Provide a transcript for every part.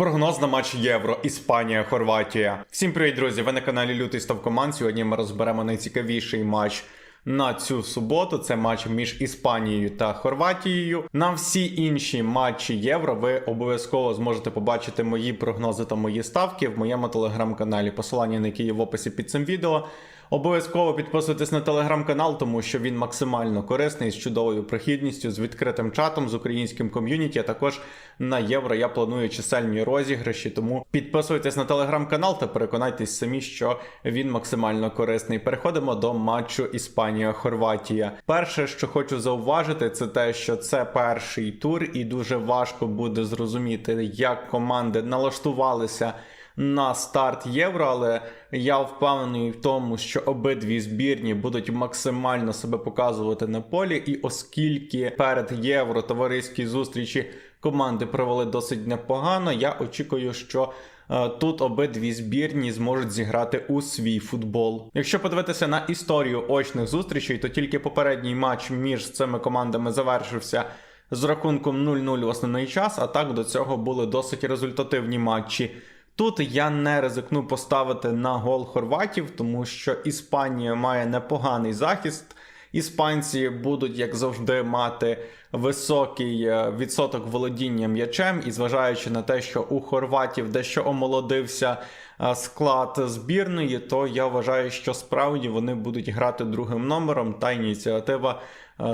Прогноз на матч Євро, Іспанія, Хорватія. Всім привіт, друзі! Ви на каналі Лютий Став Команд. Сьогодні ми розберемо найцікавіший матч на цю суботу. Це матч між Іспанією та Хорватією. На всі інші матчі Євро ви обов'язково зможете побачити мої прогнози та мої ставки в моєму телеграм-каналі. Посилання на який є в описі під цим відео. Обов'язково підписуйтесь на телеграм-канал, тому що він максимально корисний з чудовою прохідністю, з відкритим чатом, з українським ком'юніті. А також на євро я планую чисельні розіграші. Тому підписуйтесь на телеграм-канал та переконайтесь самі, що він максимально корисний. Переходимо до матчу Іспанія-Хорватія. Перше, що хочу зауважити, це те, що це перший тур, і дуже важко буде зрозуміти, як команди налаштувалися на старт євро, але я впевнений в тому, що обидві збірні будуть максимально себе показувати на полі. І оскільки перед євро товариські зустрічі команди провели досить непогано, я очікую, що. е, Тут обидві збірні зможуть зіграти у свій футбол. Якщо подивитися на історію очних зустрічей, то тільки попередній матч між цими командами завершився з рахунком 0-0 в основний час, а так до цього були досить результативні матчі. Тут я не ризикну поставити на гол хорватів, тому що Іспанія має непоганий захист. Іспанці будуть, як завжди, мати високий е, відсоток володіння м'ячем, і зважаючи на те, що у хорватів дещо омолодився е, склад збірної, то я вважаю, що справді вони будуть грати другим номером, та ініціатива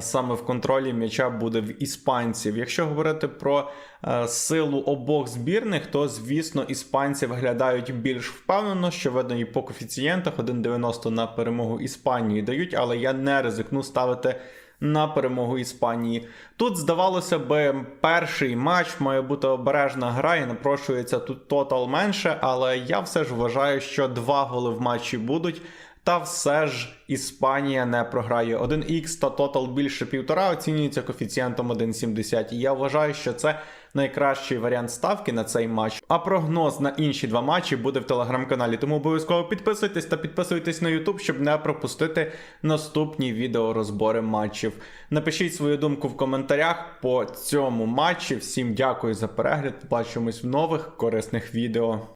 саме в контролі м'яча буде в іспанців. Якщо говорити про е, силу обох збірних, то звісно іспанці виглядають більш впевнено, що видно і по коефіцієнтах 1,90 на перемогу Іспанії дають, але я не ризикну ставити. На перемогу Іспанії. Тут, здавалося би, перший матч має бути обережна гра і напрошується тут тотал менше, але я все ж вважаю, що два голи в матчі будуть. Та все ж Іспанія не програє. 1х та тотал більше півтора оцінюється коефіцієнтом 1,70. І я вважаю, що це найкращий варіант ставки на цей матч. А прогноз на інші два матчі буде в телеграм-каналі. Тому обов'язково підписуйтесь та підписуйтесь на YouTube, щоб не пропустити наступні відеорозбори матчів. Напишіть свою думку в коментарях по цьому матчі. Всім дякую за перегляд. Побачимось в нових корисних відео.